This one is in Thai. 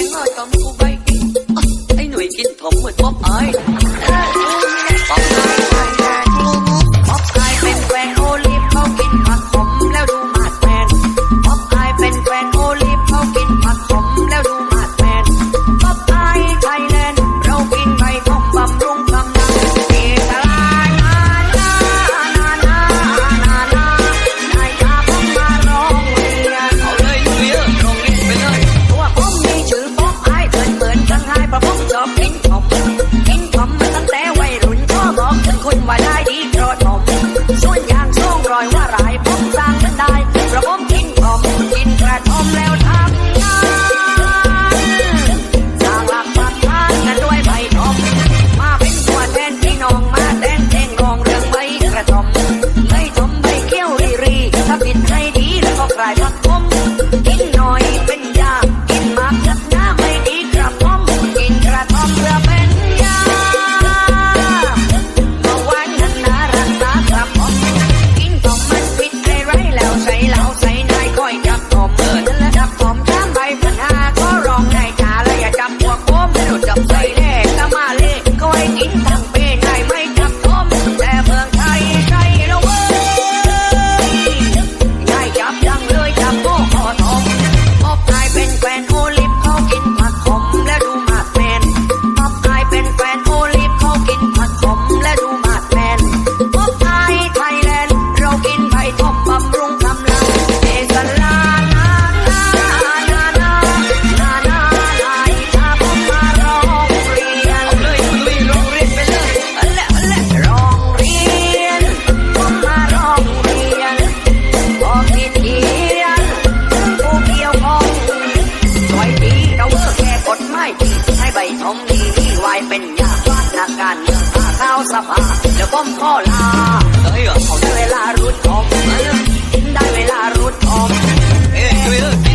我都不。 ข้าวสภาแล้วผมพ่อลาเฮ้ยเอาได้เวลารุดออกได้เวลารุดออกเอ้ย